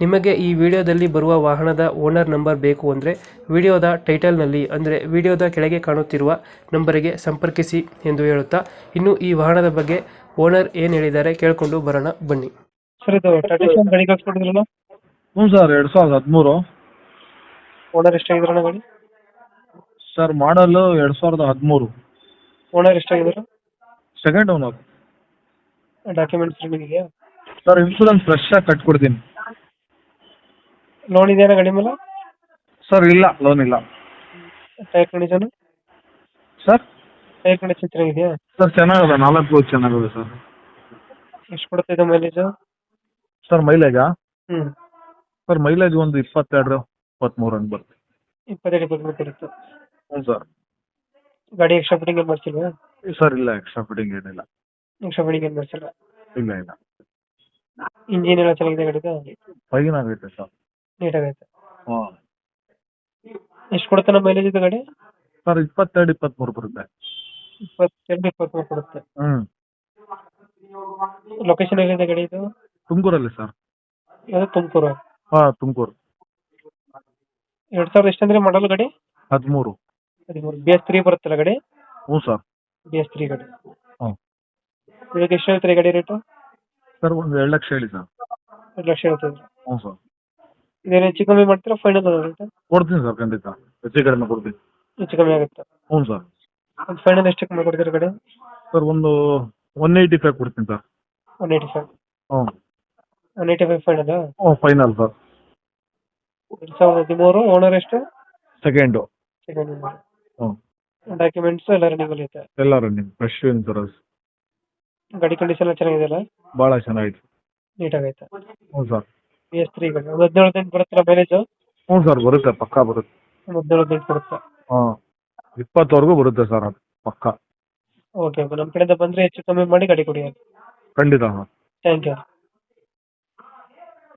ನಿಮಗೆ ಈ ವಿಡಿಯೋದಲ್ಲಿ ಬರುವ ವಾಹನದ ಓನರ್ ನಂಬರ್ ಬೇಕು ಅಂದರೆ ವಿಡಿಯೋದ ಟೈಟಲ್ನಲ್ಲಿ ಅಂದರೆ ವಿಡಿಯೋದ ಕೆಳಗೆ ಕಾಣುತ್ತಿರುವ ನಂಬರಿಗೆ ಸಂಪರ್ಕಿಸಿ ಎಂದು ಹೇಳುತ್ತಾ ಇನ್ನು ಈ ವಾಹನದ ಬಗ್ಗೆ ಓನರ್ ಏನು ಹೇಳಿದ್ದಾರೆ ಕೇಳಿಕೊಂಡು ಬರೋಣ ಬನ್ನಿ. ಸರ್ ಇದು ಟಾಟಾ ಗಾಡಿ ಕಳ್ಸ್ಕೊಡಿದ್ರಲ್ಲ ಹ್ಞೂ ಸರ್ ಎರಡು ಸಾವಿರದ ಹದಿಮೂರು. ಓನರ್ ಎಷ್ಟಾಗಿದ್ರಣ ಗಾಡಿ? ಸರ್ ಮಾಡಲು ಎರಡು ಸಾವಿರದ ಹದಿಮೂರು. ಓನರ್ ಎಷ್ಟಾಗಿದ್ರು ಸೆಕೆಂಡ್ ಓನರ್ ಡಾಕ್ಯುಮೆಂಟ್ಸ್ ಇದೆಯಾ? ಸರ್ ಇನ್ಶೂರೆನ್ಸ್ ಫ್ರೆಶ್ ಆಗಿ ಕಟ್ಕೊಡ್ತೀನಿ. ಲೋನ್ ಇದೆಯಾ ಗಾಡಿ ಮೇಲೆ? ಸರ್ ಇಲ್ಲ ಲೋನ್ ಇಲ್ಲ. Tyre condition sir tyre condition ಚೆನ್ನಾಗಿದೆಯಾ? ಸರ್ ಚೆನ್ನಾಗಿದೆ ನಾಲ್ಕು ಚೆನ್ನಾಗಿದೆ ಸರ್ ಎಷ್ಟು ಕೊಡುತ್ತೆ ಇದೆ ಮೈಲೇಜು ಸರ್ ಮೈಲೇಜಾ ಹ್ಞೂ ಸರ್ ಮೈಲೇಜ್ ಒಂದು ಇಪ್ಪತ್ತೆರಡು ಇಪ್ಪತ್ತ್ಮೂರು ಹಂಗೆ ಬರುತ್ತೆ. ಇಪ್ಪತ್ತೆರಡು ಇಪ್ಪತ್ತ್ಮೂರು ಕೊಡುತ್ತೆ ಹ್ಞೂ ಸರ್ ಗಾಡಿ ಎಕ್ಸ್ಟ್ರಾ ಫಿಟ್ಟಿಂಗ್ ಏನು ಮಾಡ್ಸಿಲ್ವಾ ಸರ್ ಇಲ್ಲ ಎಕ್ಸ್ಟ್ರಾ ಫಿಟ್ಟಿಂಗ್ ಏನಿಲ್ಲ. ಎಕ್ಸ್ಟ್ರಾ ಫಿಟಿಂಗ್ ಏನು ಮಾಡ್ಸಿಲ್ಲ? ಇಲ್ಲ ಇಲ್ಲ. ಇಂಜಿನ್ ಎಲ್ಲ ಚೆನ್ನಾಗಿದೆ ಗಾಡಿದು? ಫೈನ್ ಆಗೈತೆ ಸರ್ ನೀಟಾಗೈತೆ ಹಾಂ. ಎಷ್ಟು ಕೊಡುತ್ತೆ ನಮ್ಮ ಮೈಲೇಜ್ ಇದು ಗಾಡಿ? ಸರ್ ಇಪ್ಪತ್ತೆರಡು ಇಪ್ಪತ್ತ್ಮೂರು ಬರುತ್ತೆ. ಇಪ್ಪತ್ತೆರಡು ಇಪ್ಪತ್ಮೂರು ಕೊಡುತ್ತೆ. ಹ್ಞೂ ಲೊಕೇಶನ್ ಎಲ್ಲಿದೆ ಗಾಡಿ ಇದು? ತುಮಕೂರಲ್ಲಿ ಸರ್. ಯಾವುದು ತುಮಕೂರು. ಹಾಂ ತುಮಕೂರು. ಎರಡು ಸಾವಿರದ ಎಷ್ಟಂದ್ರೆ ಮಾಡಲ್ ಗಾಡಿ? ಹದಿಮೂರು. ಹದಿಮೂರು. ಬಿ ಎಸ್ ತ್ರೀ ಬರುತ್ತಲ್ಲ ಗಾಡಿ? ಹ್ಞೂ ಸರ್. ಬಿ ಎಸ್ ತ್ರೀ ಗಾಡಿ. ಹ್ಞೂ. ಇದಕ್ಕೆ ಎಷ್ಟು ಹೇಳ್ತೀರಿ ಗಾಡಿ ರೇಟು? ಸರ್ ಒಂದು ಎರಡು ಲಕ್ಷ ಹೇಳಿ ಸರ್. ಎರಡು ಲಕ್ಷ ಹೇಳ್ತಿದ್ರು. ಹ್ಞೂ ಸರ್. ಇದೇನು ಹೆಚ್ಚು ಕಮ್ಮಿ ಮಾಡ್ತೀರಾ ಫೈನಲ್ ರೇಟ್ ಕೊಡ್ತೀನಿ ಸರ್ ಖಂಡಿತ. ಹೆಚ್ಚು ಕಡಿಮೆ ಕೊಡ್ತೀನಿ. ಹೆಚ್ಚು ಕಮ್ಮಿ ಆಗುತ್ತೆ. ಹ್ಞೂ ಸರ್. ಒಂದು ಫೈನಲ್ ಎಷ್ಟು ಕಮ್ಮಿ ಕೊಡ್ತೀರಾ ಗಾಡಿ ಸರ್ ಒಂದು ಒನ್ ಏಯ್ಟಿ ಫೈವ್ ಕೊಡ್ತೀನಿ ಸರ್. ಒನ್ ಏಯ್ಟಿ ಫೈವ್ ಹ್ಞೂ. ಒನ್ ಏಯ್ಟಿ ಫೈವ್ ಫೈನಲ್ ಹ್ಞೂ ಫೈನಲ್ ಸರ್. ಎರಡು ಸಾವಿರದ ಹದಿಮೂರು ಓನರ್ ಎಷ್ಟು? ಸೆಕೆಂಡು ಸೆಕೆಂಡ್ ಹ್ಞೂ. ಡಾಕ್ಯುಮೆಂಟ್ಸ್ ಎಲ್ಲ ರನ್ನಿಂಗ್ ಅಲ್ಲಿ ಐತೆ ಎಲ್ಲ ರನ್ನಿಂಗ್ ಫ್ರೆಶ್ ಇನ್ಸೂರೆನ್ಸ್ ಗಾಡಿ ಕಂಡೀಷನ್ ಎಲ್ಲ ಚೆನ್ನಾಗಿದೆಯಲ್ಲ? ಭಾಳ ಚೆನ್ನಾಗಿದೆ ನೀಟಾಗೈತೆ? ಹ್ಞೂ ಸರ್. ಎಸ್ ತ್ರೀ ಗಾಡಿ ಒಂದು ಹದಿನೇಳು ಹದಿನೆಂಟು ಬರುತ್ತಲ್ಲ ಮೈಲೇಜು ಹ್ಞೂ ಸರ್ ಬರುತ್ತೆ ಪಕ್ಕಾ ಬರುತ್ತೆ. ಒಂದು ಹದಿನೇಳು ಹದಿನೆಂಟು ಬರುತ್ತೆ. ಹಾಂ ಇಪ್ಪತ್ತವರೆಗೂ ಬರುತ್ತೆ ಸರ್ ಅದು ಪಕ್ಕಾ. ಓಕೆ ನಮ್ಮ ಕಡೆಯಿಂದ ಬಂದರೆ ಹೆಚ್ಚು ಕಮ್ಮಿ ಮಾಡಿ ಗಾಡಿ ಕೊಡಿ. ಖಂಡಿತ ಹಾಂ. Thank you